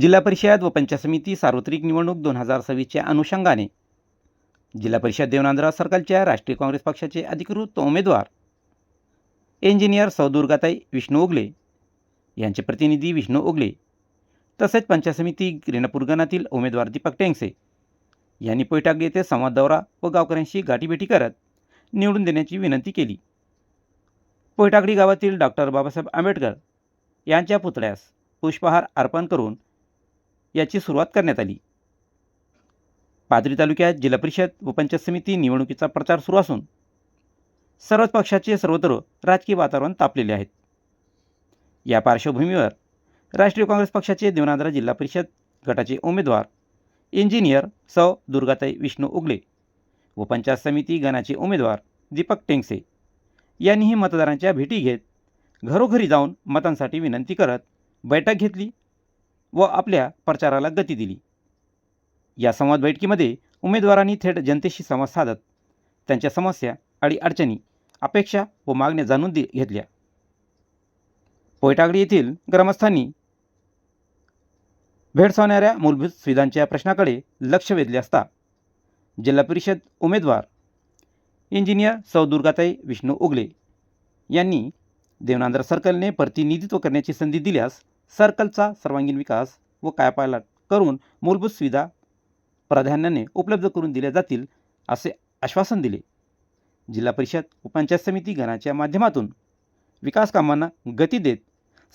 जिल्हा परिषद व पंचायत समिती सार्वत्रिक निवडणूक दोन हजार सव्वीसच्या अनुषंगाने. जिल्हा परिषद देवनांद्रा सर्कलच्या राष्ट्रीय काँग्रेस पक्षाचे अधिकृत उमेदवार. इंजिनियर सौदुर्गाताई विष्णू ओगले. यांचे प्रतिनिधी विष्णू ओगले. तसेच पंचायत समिती रेणापूर गणातील उमेदवार दीपक टेंगसे. यांनी पैठाग येथे संवाद दौरा व गावकऱ्यांशी गाठीभेटी करत निवडून देण्याची विनंती केली. पोयटाकडी गावातील डॉक्टर बाबासाहेब आंबेडकर यांच्या पुतळ्यास पुष्पहार अर्पण करून याची सुरुवात करण्यात आली. पाथरी तालुक्यात जिल्हा परिषद व पंचायत समिती निवडणुकीचा प्रचार सुरू असून सर्वच पक्षाचे सर्वत्र राजकीय वातावरण तापलेले आहेत. या पार्श्वभूमीवर राष्ट्रीय काँग्रेस पक्षाचे देवनांद्रा जिल्हा परिषद गटाचे उमेदवार इंजिनियर सौ. दुर्गाताई विष्णू उगले व पंचायत समिती गणाचे उमेदवार दीपक टेंगसे यांनीही मतदारांच्या भेटी घेत घरोघरी जाऊन मतांसाठी विनंती करत बैठक घेतली व आपल्या प्रचाराला गती दिली. या संवाद बैठकीमध्ये उमेदवारांनी थेट जनतेशी संवाद साधत त्यांच्या समस्या आणि अडचणी अपेक्षा व मागण्या जाणून दि घेतल्या. पोयटागडी येथील ग्रामस्थांनी भेडसावणाऱ्या मूलभूत सुविधांच्या प्रश्नाकडे लक्ष वेधले असता जिल्हा परिषद उमेदवार इंजिनियर सौ दुर्गाताई विष्णू उगले यांनी देवनांद्र सर्कलने प्रतिनिधित्व करण्याची संधी दिल्यास सर्कलचा सर्वांगीण विकास व कायापालट करून मूलभूत सुविधा प्राधान्याने उपलब्ध करून दिल्या जातील असे आश्वासन दिले. जिल्हा परिषद व पंचायत समिती गणाच्या माध्यमातून विकास कामांना गती देत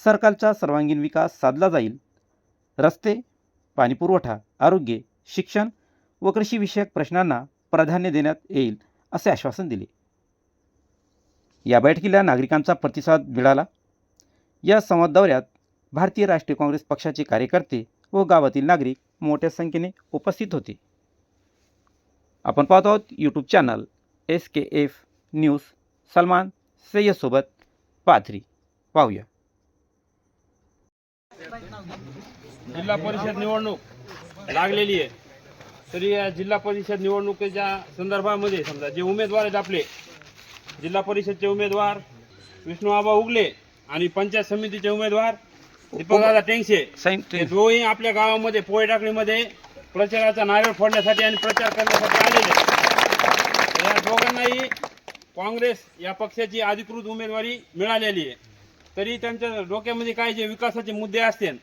सरकारचा सर्वांगीण विकास साधला जाईल. रस्ते पाणीपुरवठा आरोग्य शिक्षण व कृषीविषयक प्रश्नांना प्राधान्य देण्यात येईल असे आश्वासन दिले. या बैठकीला नागरिकांचा प्रतिसाद मिळाला. या संवाद दौऱ्यात भारतीय राष्ट्रीय काँग्रेस पक्षाचे कार्यकर्ते व गावातील नागरिक मोठ्या संख्येने उपस्थित होते. आपण पाहत आहोत YouTube channel S K F news Salman सय्यदसोबत Pathri. पाहूया. जिल्हा परिषद निवडणूक लागलेली आहे. तरी या जिल्हा परिषद निवडणुकीच्या संदर्भामध्ये समजा जे उमेदवार आहेत आपले जिल्हा परिषदचे उमेदवार विष्णू आबा उगले आणि पंचायत समितीचे उमेदवार दीपकदादा टेंगशे साईन हे दोन्ही आपल्या गावामध्ये पोहे टाकळीमध्ये प्रचाराचा नारळ फोडण्यासाठी आणि प्रचार करण्यासाठी आलेले. या दोघांनाही काँग्रेस या पक्षाची अधिकृत उमेदवारी मिळालेली आहे. तरी त्यांच्या डोक्यामध्ये काय जे विकासाचे मुद्दे असतील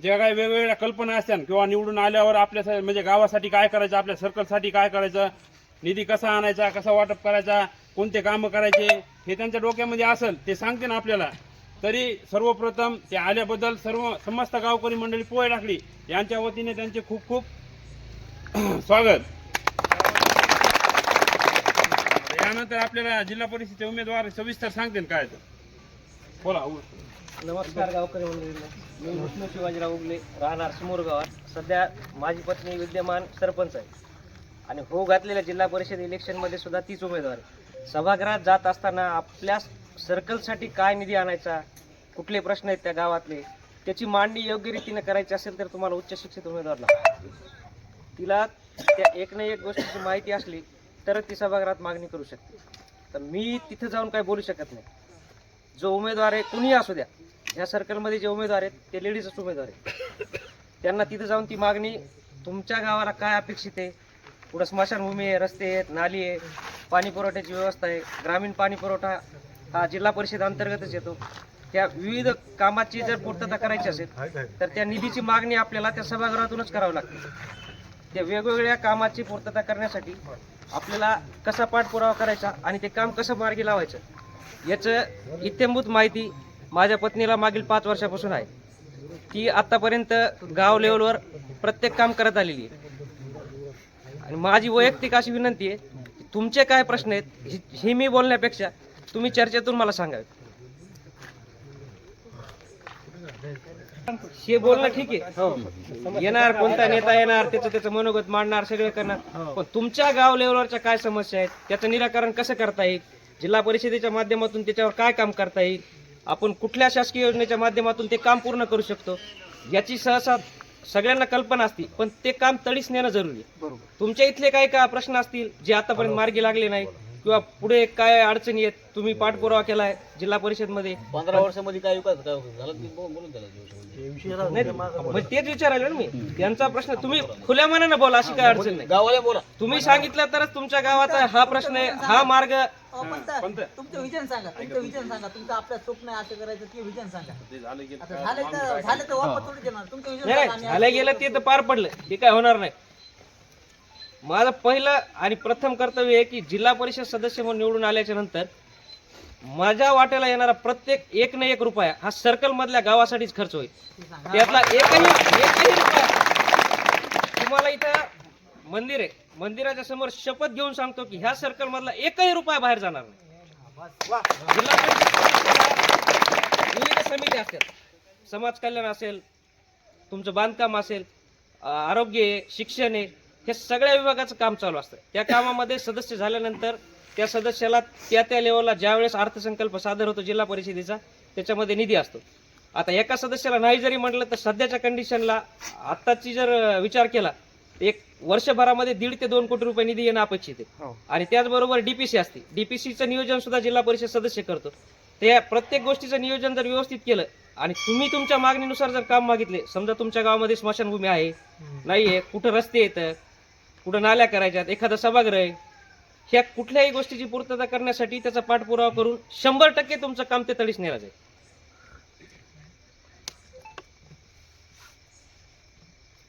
जे काही वेगवेगळ्या कल्पना असतात किंवा निवडून आल्यावर आपल्या म्हणजे गावासाठी काय करायचं आपल्या सर्कलसाठी काय करायचं निधी कसा आणायचा कसा वाटप करायचा कोणते कामं करायचे हे त्यांच्या डोक्यामध्ये असेल ते सांगते ना आपल्याला. तरी सर्वप्रथम ते आल्याबद्दल सर्व समस्त गावकरी मंडळी पोहे टाकली यांच्या वतीने त्यांचे खूप खूप स्वागत. यानंतर आपल्याला जिल्हा परिषदेचे उमेदवार सविस्तर सांगतील काय तर. बोला उ- नमस्कार गावकरी मंडळींना. मी विष्णू शिवाजीराव उगले राहणार समोर गावात. सध्या माझी पत्नी विद्यमान सरपंच आहे. आणि हो घातलेल्या जिल्हा परिषद इलेक्शनमध्ये सुद्धा तीच उमेदवार आहे. सभागृहात जात असताना आपल्याच सर्कलसाठी काय निधी आणायचा? कुठले प्रश्न आहेत त्या गावातले? त्याची मांडणी योग्य रीतीने करायची असेल तर तुम्हाला उच्च शिक्षित उमेदवार लागतो तिला त्या एक ना एक गोष्टीची माहिती असली तरच ती सभागृहात मागणी करू शकते. तर मी तिथं जाऊन काय बोलू शकत नाही. जो उमेदवार आहे कुणीही असू द्या या सर्कलमध्ये जे उमेदवार आहेत ते लेडीजच उमेदवार आहेत. त्यांना तिथं जाऊन ती मागणी तुमच्या गावाला काय अपेक्षित आहे? पुढं स्मशानभूमी आहे रस्ते आहेत नाली आहे पाणी पुरवठ्याची व्यवस्था आहे ग्रामीण पाणी पुरवठा हा जिल्हा परिषद अंतर्गतच येतो. त्या विविध कामाची जर पूर्तता करायची असेल तर त्या निधीची मागणी आपल्याला त्या सभागृहातूनच करावी लागते. त्या वेगवेगळ्या कामाची पूर्तता करण्यासाठी आपल्याला कसा पाठपुरावा करायचा आणि ते काम कसं मार्गी लावायचं याचं इत्यंभूत माहिती माझ्या पत्नीला मागील पाच वर्षापासून आहे. ती आत्तापर्यंत गाव लेवलवर प्रत्येक काम करत आलेली आहे. आणि माझी वैयक्तिक अशी विनंती आहे तुमचे काय प्रश्न आहेत हे मी बोलण्यापेक्षा तुम्ही चर्चेतून मला सांगावे हे बोलणं ठीक आहे. येणार कोणता नेता येणार त्याचं त्याचं मनोगत मांडणार सगळं करणार. पण तुमच्या गाव लेवलवरच्या काय समस्या आहेत? त्याचं निराकरण कसं करता येईल? जिल्हा परिषदेच्या माध्यमातून त्याच्यावर काय काम करता येईल? आपण कुठल्या शासकीय योजनेच्या माध्यमातून ते काम पूर्ण करू शकतो? याची सहसा सगळ्यांना कल्पना असते पण ते काम तडीस नेणं जरुरी आहे. तुमच्या इथले काही का प्रश्न असतील जे आतापर्यंत मार्गी लागले नाही किंवा पुढे काय अडचणी आहेत तुम्ही पाठपुरावा केलाय जिल्हा परिषदमध्ये पंधरा वर्षामध्ये काय विकास काय झाला ते बोल- बोलून त्याला नाही मग तेच विचारायला ना मी. त्यांचा प्रश्न तुम्ही खुल्या मनानं बोला अशी काय अडचण नाही. गावाला बोला. तुम्ही सांगितलं तरच तुमच्या गावाचा हा प्रश्न आहे हा मार्ग अहो, तुमचं विजन सांगा तुमचं विजन सांगा तुमचं आपलं स्वप्न आहे असं करायचं ते विजन सांगा. आता झालं तर झालं तर वापस थोडी देणार तुमचं विजन नाही सांगा नाही, आणि झालं गेलं ते तर पार पडलं. ते काय होणार नाही. माझं पहिलं आणि प्रथम कर्तव्य आहे की जिल्हा परिषद सदस्य म्हणून निवडून आल्याच्यानंतर माझ्या वाट्याला येणारा प्रत्येक एक ना एक रुपया हा सर्कल मधल्या गावासाठीच खर्च होईल. त्यातला एकही एकही रुपया तुम्हाला इथं मंदिर आहे. मंदिराच्या समोर शपथ घेऊन सांगतो की ह्या सर्कल मधला एकही रुपया बाहेर जाणार नाही. जिल्हा परिषद विविध समिती असतात. समाज कल्याण असेल तुमचं बांधकाम असेल आरोग्य आहे शिक्षण आहे हे सगळ्या विभागाचं काम चालू असतं. त्या कामामध्ये सदस्य झाल्यानंतर त्या सदस्याला त्या त्या लेवलला ज्यावेळेस अर्थसंकल्प सादर होतो जिल्हा परिषदेचा त्याच्यामध्ये निधी असतो. आता एका सदस्याला नाही जरी म्हटलं तर सध्याच्या कंडिशनला आत्ताची जर विचार केला एक वर्षभरामध्ये दीड ते दोन कोटी रुपये निधी येणं अपेक्षित आहे. आणि त्याचबरोबर डीपीसी असते. डीपीसीचं नियोजन सुद्धा जिल्हा परिषद सदस्य करतो. त्या प्रत्येक गोष्टीचं नियोजन जर व्यवस्थित केलं आणि तुम्ही तुमच्या मागणीनुसार जर काम मागितले समजा तुमच्या गावामध्ये स्मशानभूमी आहे नाहीये कुठं रस्ते येतं कुठं नाल्या करायच्यात एखादं सभागृह आहे. ह्या कुठल्याही गोष्टीची पूर्तता करण्यासाठी त्याचा पाठपुरावा करून शंभर टक्के तुमचं काम ते तडीस नेलं जाईल.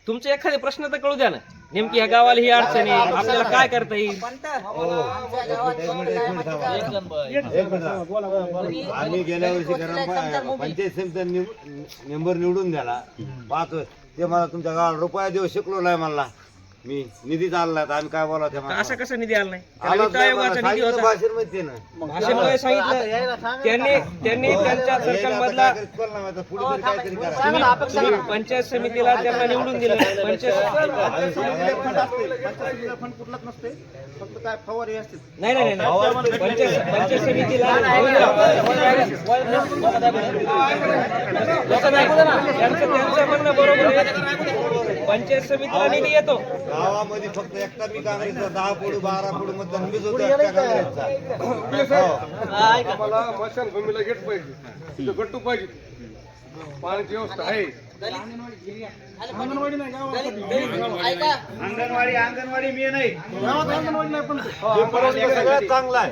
तुमचे एखादे प्रश्न तर कळू द्या ना. नेमकी ह्या गावाला ही अडचण आहे. आपल्याला काय करता येईल? आम्ही गेल्या वर्षी गरम पंचायत समितीचा निव- मेंबर निवडून द्याला. पाच वर्ष ते मला तुमच्या गावाला रुपया देऊ शकलो नाही मला मी निधी चालला तर आम्ही काय बोला त्या असा कसा निधी आला नाही? त्याला वित्त आयोगाचा. निधी सांगितलं होता? भाषेमध्ये ते ना. भाषण सांगितलं? त्यांनी त्यांनी त्यांच्या सर्कल मधला तरी तुम्ही पंचायत समितीला त्यांना निवडून दिलं. पंचायत नाही नाही नाही, नाही पंचायत पंचायत समितीला त्यांचं त्यांचं म्हणणं बरोबर आहे. पंचायत समितीला निधी येतो. गावामध्ये फक्त एकटा मी काँग्रेसचा दहा पुढे बारा पुढे मतदान मीच होतो काँग्रेसचा. हो. आम्हाला स्मशानभूमीला गेट पाहिजे. तिथं गट्टू पाहिजे. पाण्याची व्यवस्था आहे. ऐका. अंगणवाडी अंगणवाडी मी नाही. हे परवडलं सगळ्यात चांगलं आहे.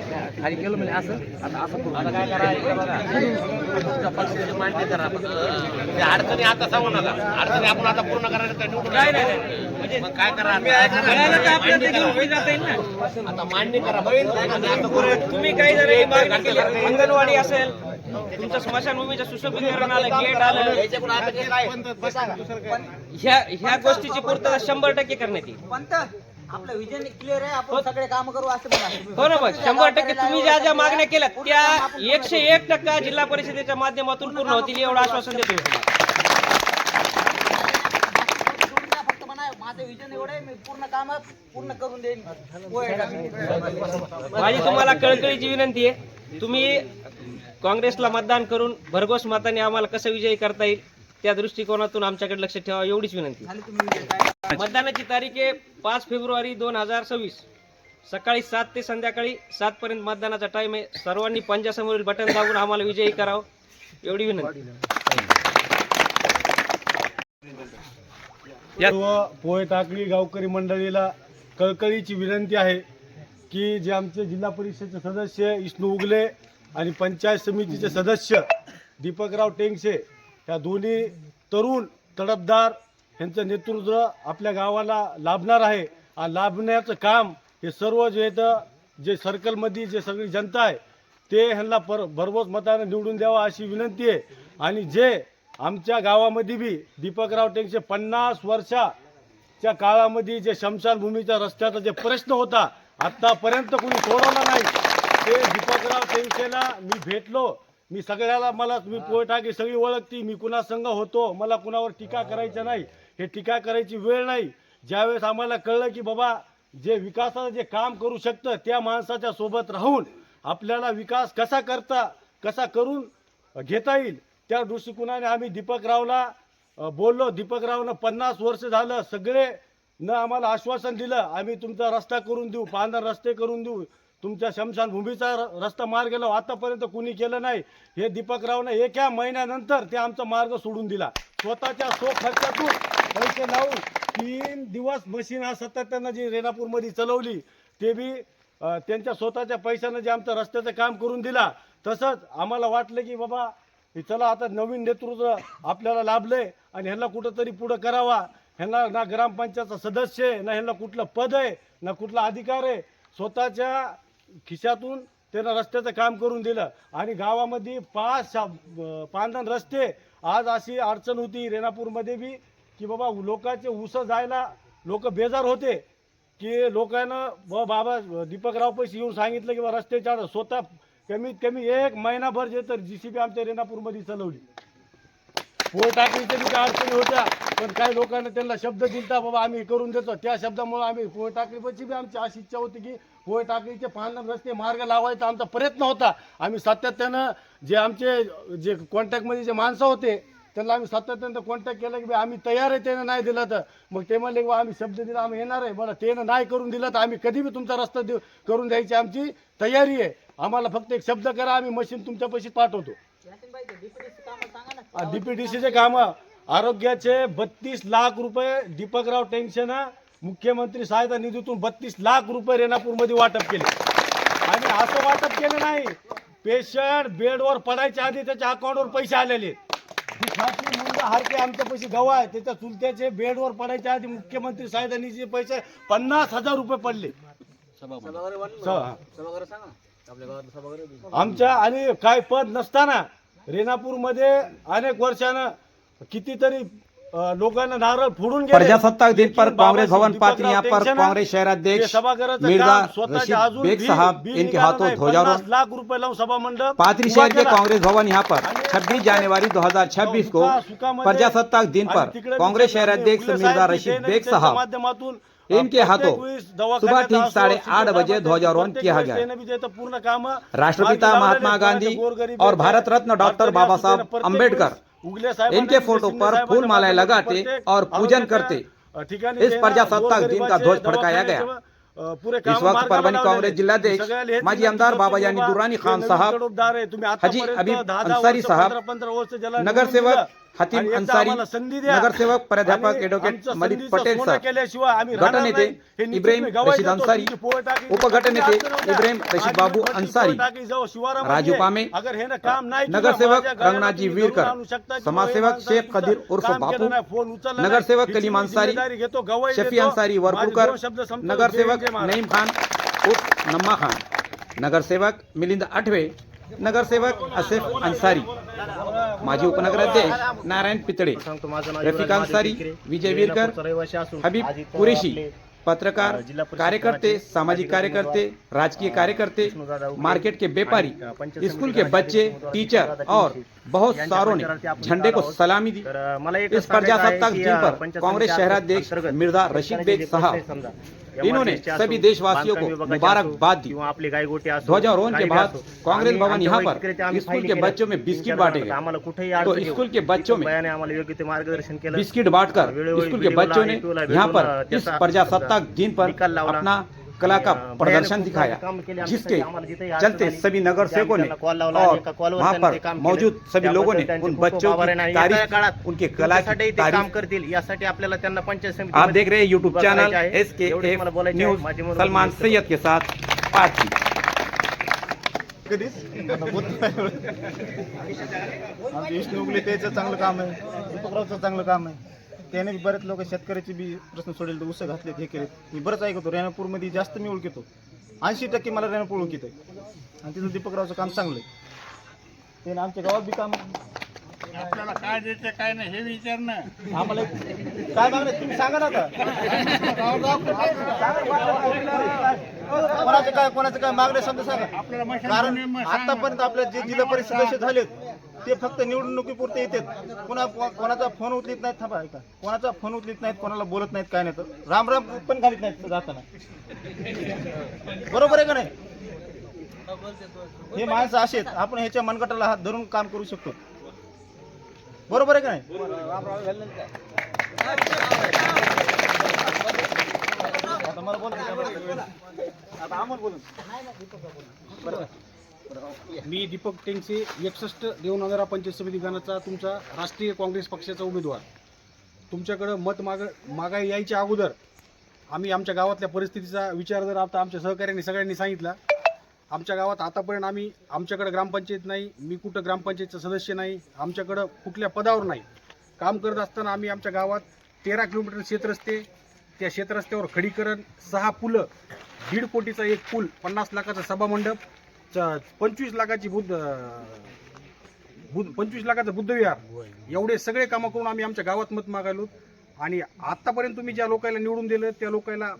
एवढ्याच्या माझे आमदार मान्य करा. फक्त. ते अडचणी आता सांगू नका. अडचणी आपण आता पूर्ण करायला निवडून नाही नाही नाही. म्हणजे मग काय करा? आता मान्य करा आणि आता करू. तुम्ही काही जर केली अंगणवाडी असेल तुमचं स्मशानभूमीचं सुशोभीकरण आलं गेट आलं. काय? ह्या ह्या गोष्टीची पूर्तता शंभर टक्के करण्यात येईल. पंत आपलं विजन क्लिअर आहे आपण सगळे काम करू असं म्हणा हो मग शंभर टक्के. तुम्ही ज्या ज्या मागण्या केल्या त्या एकशे एक टक्का जिल्हा परिषदेच्या माध्यमातून पूर्ण होतील एवढं आश्वासन देतो. फक्त म्हणा माझं विजन एवढं आहे मी पूर्ण काम पूर्ण करून देईन. माझी तुम्हाला कळकळीची विनंती आहे. तुम्ही काँग्रेसला मतदान करून भरघोस मताने आम्हाला कसं विजयी करता येईल? त्या दृष्टिकोनातून आमच्याकडे लक्ष ठेवा एवढीच विनंती. मतदानाची तारीख आहे पाच फेब्रुवारी दोन हजार सव्वीस. सकाळी सात ते संध्याकाळी सात पर्यंत मतदानाचा टाइम आहे. सर्वांनी पंजासमोरील बटन दाबून आम्हाला विजयी करावं एवढी विनंती. सर्व पोहे टाकळी गावकरी मंडळीला कळकळीची विनंती आहे की जे आमचे जिल्हा परिषदेचे सदस्य विष्णू उगले आणि पंचायत समितीचे सदस्य दीपकराव टेंगसे या दोन्ही तरुण तडफदार यांचं नेतृत्व आपल्या गावाला लाभणार आहे. आणि लाभण्याचं काम हे सर्व जे येतं जे सर्कलमध्ये जे सगळी जनता आहे ते ह्यांना पर भरघोस मताने निवडून द्यावा अशी विनंती आहे. आणि जे आमच्या गावामध्ये बी दीपकराव टेंगसे पन्नास वर्षाच्या काळामध्ये जे शमशानभूमीच्या रस्त्याचा जे प्रश्न होता आत्तापर्यंत कोणी सोडवला नाही. ते दीपकराव टेंगसेला मी भेटलो. मी सगळ्याला मला मी पोयटाकी सगळी ओळखती मी कुणा संघ होतो मला कुणावर टीका करायच्या नाही. हे टीका करायची वेळ नाही. ज्यावेळेस आम्हाला कळलं की बाबा जे विकासाचं जे काम करू शकतं त्या माणसाच्या सोबत राहून आपल्याला विकास कसा करता कसा करून घेता येईल त्या दृष्टिकोनाने आम्ही दीपकरावला बोललो. दीपकरावनं पन्नास वर्ष झालं सगळे न आम्हाला आश्वासन दिलं. आम्ही तुमचा रस्ता करून देऊ पांढर रस्ते करून देऊ. तुमच्या शमशानभूमीचा र- रस्ता मार्ग गेला आतापर्यंत कुणी केलं नाही. हे दीपकरावनं एका महिन्यानंतर ते आमचा मार्ग सोडून दिला. स्वतःच्या सो खर्चातून पैसे लावून तीन दिवस मशीन हा सातत्यानं जी रेणापूरमध्ये चालवली ते बी त्यांच्या स्वतःच्या पैशानं जे आमचं रस्त्याचं काम करून दिला. तसंच आम्हाला वाटलं की बाबा चला आता नवीन नेतृत्व आपल्याला लाभलंय आणि ह्यांना कुठंतरी पुढं करावा. ह्यांना ना ग्रामपंचायतचा सदस्य आहे ना ह्यांना कुठलं पद आहे ना कुठला अधिकार आहे. स्वतःच्या खिशातून त्यांना रस्त्याचं काम करून दिलं. आणि गावामध्ये पाच शा- अं, रस्ते. आज अशी अडचण होती रेणापूरमध्ये बी की बाबा लोकांचे उस जायला लोक बेजार होते. की लोकांना व बाबा दीपकराव पैसे येऊन सांगितलं की बा रस्त्याच्या स्वतः कमीत कमी एक महिनाभर जे तर जी सी बी आमच्या रेणापूरमध्ये चालवली. पोळ टाकणीच्या बी काय अडचणी होत्या पण काही लोकांना त्यांना शब्द दिलता बाबा आम्ही करून देतो. त्या शब्दामुळे आम्ही पोळ टाकणीची बी आमची अशी इच्छा होती की पोळ टाकणीचे पांढर रस्ते मार्ग लावायचा आमचा प्रयत्न होता. आम्ही सातत्यानं जे आमचे जे कॉन्टॅक्टमध्ये जे माणसं होते त्यांना आम्ही सातत्यानं कॉन्टॅक्ट केलं की बा आम्ही तयार आहे त्यानं नाही दिलं तर. मग ते म्हणले की बा आम्ही शब्द दिला आम्ही येणार आहे. बरं त्यानं नाही करून दिलं तर आम्ही कधी बी तुमचा रस्ता देऊ करून द्यायची आमची तयारी आहे. आम्हाला फक्त एक शब्द करा आम्ही मशीन तुमच्या पैसे पाठवतो. डीपीडीसीचे काम आरोग्याचे बत्तीस लाख रुपये दीपकराव टेन्शन मुख्यमंत्री सहायता निधीतून बत्तीस लाख रुपये रेणापूरमध्ये वाटप केले. आणि असं वाटप केलं नाही. पेशंट बेडवर पडायच्या आधी त्याच्या अकाउंटवर पैसे आलेले. हारके आमच्या पैसे गवा आहे. त्याच्या चुलत्याचे बेडवर पडायच्या आधी मुख्यमंत्री सहायता निधीचे पैसे पन्नास हजार रुपये पडले. आमच्या आणि काय पद नसताना रेणापूरमध्ये अनेक वर्षानं कितीतरी लोकांना नारळ फोडून गेले. प्रजासत्ताक दिन पर लेकिन कांग्रेस बाबा भवन दीपकराव यहाँ पर कांग्रेस शहराध्यक्ष ते सभागृहाचं मिर्ज़ा काम अजून बेग बिल- साहब बिल इनके निघालं हाथों नाही. ध्वजारोहण 50 लाख रुपये लावून सभा मंडप पात्री उभा शहर के केला. कांग्रेस भवन यहाँ पर. 26 जनवरी 2026 को सुका- सुकामध्ये प्रजासत्ताक दिन आणि पर तिकडे कांग्रेस बी शहराध्यक्ष मिर्ज़ा साहेब रशीद बेग साहब. माध्यमातून इनके प्रत्येक हाथों सुबह ठीक असो, साढ़े आठ बजे ध्वजारोहण प्रत्येक किया वेळेस गया त्याने जे तर पूर्ण काम राष्ट्रपिता महात्मा गांधी और भारत रत्न डॉक्टर बाबा साहब अंबेडकर इनके फ़ोटो पर फूल मालाएँ लगाते और पूजन करते। इस प्रजासत्ताक दिन का ध्वज फड़काया गया। इस वक्त परभणी कांग्रेस जिलाध्यक्ष माजी आमदार बाबाजानी दुरानी खान साहब हजी अबीब अंसारी साहब नगर सेवक हतीम अंसारी नगर सेवक प्राध्यापक एडवोकेट मलिक पटेल सर. गटनेते इब्राहिम रशीद अंसारी उपगटनेते इब्राहिम रशीद बाबू अंसारी राजू पामे, नगर सेवक रंगनाथ जी वीरकर, समाज सेवक शेख कदीर उर्फ़ बापू, नगर सेवक कलीम अंसारी शफी अंसारी वरपुरकर नगर सेवक नईम खान उर्फ़ नम्मा खान नगरसेवक मिलिंद आठवे नगरसेवक असिफ अंसारी माजी उपनगराध्यक्ष नारायण पितळे रफिक अंसारी विजय वीरकर हबीब कुरेशी पत्रकार कार्यकर्ते सामाजिक कार्यकर्ते राजकीय कार्यकर्ते मार्केट के व्यापारी स्कूल के बच्चे टीचर और बहुत सारों ने झंडे को सलामी दी। इस प्रजासत्ताक दिन पर कांग्रेस शहराध्यक्ष मिर्ज़ा रशीद बेग साहब इन्होंने सभी देशवासियों को मुबारकबाद दी। ध्वजारोहण के बाद कांग्रेस भवन यहाँ पर स्कूल के बच्चों में बिस्किट बांटे गए। तो स्कूल के बच्चों में ते बिस्किट बांटकर स्कूल के बच्चों ने यहाँ पर इस प्रजासत्ताक दिन पर अपना कला का अं, प्रदर्शन भयानक दिखाया काम केले आमच्यासाठी. जिसके आम्हाला जिथेही अडचण चलते आली, सभी नगर सेवकों ने त्यांना कॉल लावला आणि और एका कॉलवर वहाँ त्यांनी पर ते काम केलं. मौजूद सभी लोगों ने त्याबद्दल उन त्यांचे बच्चों खूप आभार की आहे. आणि येणाऱ्या तारीफ काळात उनके कला तुमच्यासाठी की ते काम तारीफ करतील यासाठी आपल्याला त्यांना पंचायत समिती आप देख रहे हैं यूट्यूब उभं चैनल करायचं आहे. एस के एवढंच एफ मला बोलायचं आहे. न्यूज माझी मनोरंजन सलमान दिसतं. सैयद के साथ बातचीत आमचे विष्णू उगले त्याचं चांगलं काम आहे दीपकरावचं चांगलं काम आहे त्याने बरेच लोक शेतकऱ्याचे बी प्रश्न सोडले उसं घातलेत हे केलेत. मी बरंच ऐकतो रेणापूरमध्ये जास्त मी ओळखतो. ऐंशी टक्के मला रेणापूर ओळखीत आहे. आणि तिथं दीपकरावचं काम चांगलं आहे. त्याने आमच्या गावात बी काम आपल्याला काय द्यायचं काय नाही हे विचार ना. आम्हाला काय मागणं तुम्ही सांगा ना आता. कोणाचं काय कोणाचं काय मागणे समजा सांगा. कारण आतापर्यंत आपल्या जे जिल्हा परिषद झालेत ते फक्त निवडणुकीपुरते येतात. कोणा कोणाचा फोन उचलित नाहीत थांबा ऐका. कोणाचा फोन उचलित नाहीत कोणाला बोलत नाहीत काय नाही तर राम राम पण घालीत नाहीत जाताना. बरोबर आहे का नाही? हे माणसं असेत आपण ह्याच्या मनगटाला हात धरून काम करू शकतो. बरोबर आहे का नाही? आता मला बोल आता बोलून. मी दीपक टेंगसे एकसष्ट देवनागरा पंचायत समिती गणाचा तुमचा राष्ट्रीय काँग्रेस पक्षाचा उमेदवार. तुमच्याकडं मत माग मागाय यायच्या अगोदर आम्ही आमच्या गावातल्या परिस्थितीचा विचार जर आता आमच्या सहकार्याने सगळ्यांनी सांगितला आमच्या गावात आतापर्यंत आम्ही आमच्याकडं ग्रामपंचायत नाही मी कुठं ग्रामपंचायतचं सदस्य नाही आमच्याकडं कुठल्या पदावर नाही. काम करत असताना आम्ही आमच्या गावात तेरा किलोमीटर शेतरस्ते त्या शेतरस्त्यावर खडीकरण सहा पुलं दीड कोटीचा एक पूल पन्नास लाखाचा सभामंडप पंचवीस लाखाची बुद्ध बुद्ध पंचवीस लाखाचं बुद्धविहार. एवढे सगळे कामं करून आम्ही आमच्या गावात मत मागायलो. आणि आतापर्यंत तुम्ही ज्या लोकांना निवडून दिलं त्या लोकांना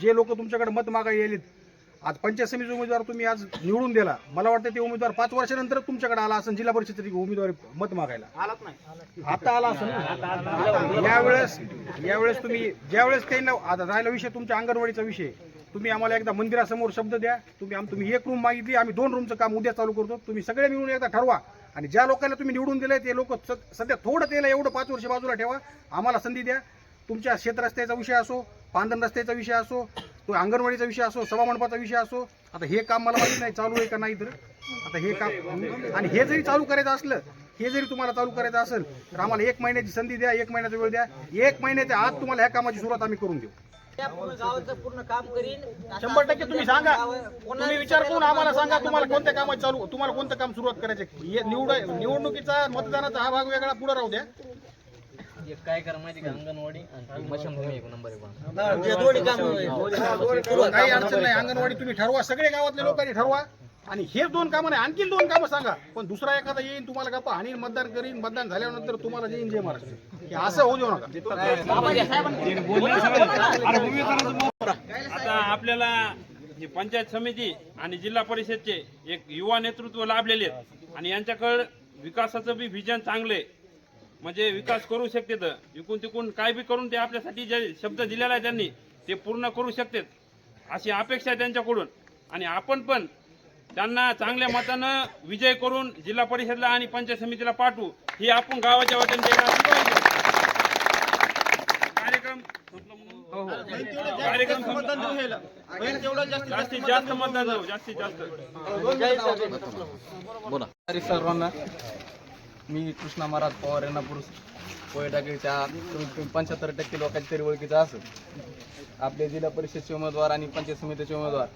जे लोक तुमच्याकडे मत मागायला येलेत आज पंचायत समितीचा उमेदवार तुम्ही आज निवडून दिला. मला वाटतं ते उमेदवार पाच वर्षानंतर तुमच्याकडे आला असेल जिल्हा परिषदेची उमेदवारी मत मागायला. आलाच नाही. आता आला असेल ना? यावेळेस यावेळेस तुम्ही ज्यावेळेस काही न आता राहिला विषय तुमच्या अंगणवाडीचा विषय. तुम्ही आम्हाला एकदा मंदिरासमोर शब्द द्या. तुम्ही आम तुम्ही एक रूम मागितली आम्ही दोन रूमचं काम उद्या चालू करतो. तुम्ही सगळे मिळून एकदा ठरवा. आणि ज्या लोकांना तुम्ही निवडून दिले ते लोक सध्या थोडं त्याला एवढं पाच वर्ष बाजूला ठेवा. आम्हाला संधी द्या. तुमच्या शेतरस्त्याचा विषय असो पांधन रस्त्याचा विषय असो तो अंगणवाडीचा विषय असो सभामंडपाचा विषय असो आता हे काम मला माहिती नाही चालू आहे का नाही तर. आता हे काम आणि हे जरी चालू करायचं असलं हे जरी तुम्हाला चालू करायचं असेल तर आम्हाला एक महिन्याची संधी द्या एक महिन्याचा वेळ द्या. एक महिन्याच्या आत तुम्हाला ह्या कामाची सुरुवात आम्ही करून देऊ. त्या पूर्ण गावाचं पूर्ण काम करीन. शंभर टक्के तुम्ही सांगा. तुम्ही विचार करून आम्हाला सांगा तुम्हाला कोणत्या कामाची चालू तुम्हाला कोणतं काम सुरुवात करायचे? निवड निवडणुकीचा मतदानाचा हा भाग वेगळा पुढे राहू द्या. काय करा माहिती का? अंगणवाडी आणि मशनभूमी एक नंबर दोन्ही काम काही अडचण नाही. अंगणवाडी तुम्ही ठरवा. सगळे गावातल्या लोकांनी ठरवा. आणि हे दोन कामं नाही आणखी दोन कामं सांगा. पण दुसरा एखादा येईन तुम्हाला गप्पा आणि मतदान करीन मतदान झाल्यानंतर तुम्हाला येईन जे महाराष्ट्र हे असं होऊ देऊ नका. आता आपल्याला पंचायत समिती आणि जिल्हा परिषदचे एक युवा नेतृत्व लाभलेले आहेत. आणि यांच्याकडं विकासाचं बी व्हिजन चांगले म्हणजे विकास करू शकते तर. इकून तिकून काय बी करून ते आपल्यासाठी जे शब्द दिलेला आहे त्यांनी ते पूर्ण करू शकतात. अशी अपेक्षा आहे त्यांच्याकडून. आणि आपण पण त्यांना चांगल्या मतानं विजय करून जिल्हा परिषदला आणि पंचायत समितीला पाठवू ही आपण गावाच्या शिकवली. कार्यक्रम जास्त जास्तीत जास्त मतदान जाऊ जास्तीत जास्त. तरी सर्वांना मी कृष्णा महाराज पवार यांना पुरुष पोहे टाकीच्या कमीत कमी पंच्याहत्तर टक्के लोकांची तरी ओळखीचा असेल. आपले जिल्हा परिषदचे उमेदवार आणि पंचायत समितीचे उमेदवार.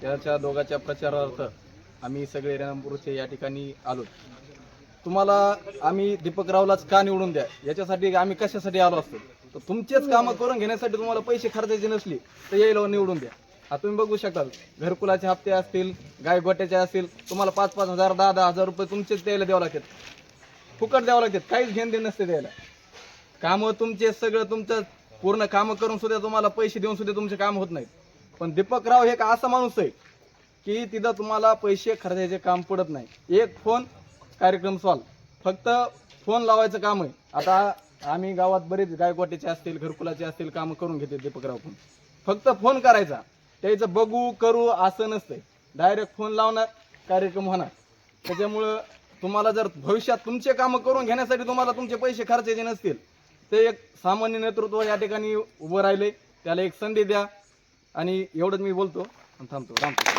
त्याच्या दोघांच्या प्रचारार्थ आम्ही सगळे रेणापूरचे या ठिकाणी आलो. तुम्हाला आम्ही दीपकरावलाच का निवडून द्या? याच्यासाठी आम्ही कशासाठी आलो असतो? तर तुमचेच कामं करून घेण्यासाठी तुम्हाला पैसे खर्चायचे नसली तर यायला निवडून द्या. आता तुम्ही बघू शकाल घरकुलाचे हप्ते असतील गाय गोट्याचे असतील तुम्हाला पाच पाच हजार दहा दहा हजार रुपये तुमचेच द्यायला द्यावं लागतात फुकट द्यावं लागतात काहीच घेण देण नसते द्यायला. कामं तुमचे सगळं तुमचं पूर्ण कामं करून सुद्धा तुम्हाला पैसे देऊन सुद्धा तुमचे काम होत नाहीत. पण दीपकराव हे एक असा माणूस आहे की तिथं तुम्हाला पैसे खर्चायचे काम पडत नाही. एक फोन कार्यक्रम सॉल्व फक्त फोन लावायचं काम आहे. आता आम्ही गावात बरेच गायकवाटीचे असतील घरकुलाचे असतील कामं करून घेते दीपकराव पण. फक्त फोन करायचा. त्याचं बघू करू असं नसतंय. डायरेक्ट फोन लावणार कार्यक्रम होणार. त्याच्यामुळं तुम्हाला जर भविष्यात तुमचे कामं करून घेण्यासाठी तुम्हाला तुमचे पैसे खर्चायचे नसतील ते एक सामान्य नेतृत्व या ठिकाणी उभं राहिले. त्याला एक संधी द्या. आणि एवढंच मी बोलतो. आणि थांबतो. थांबतो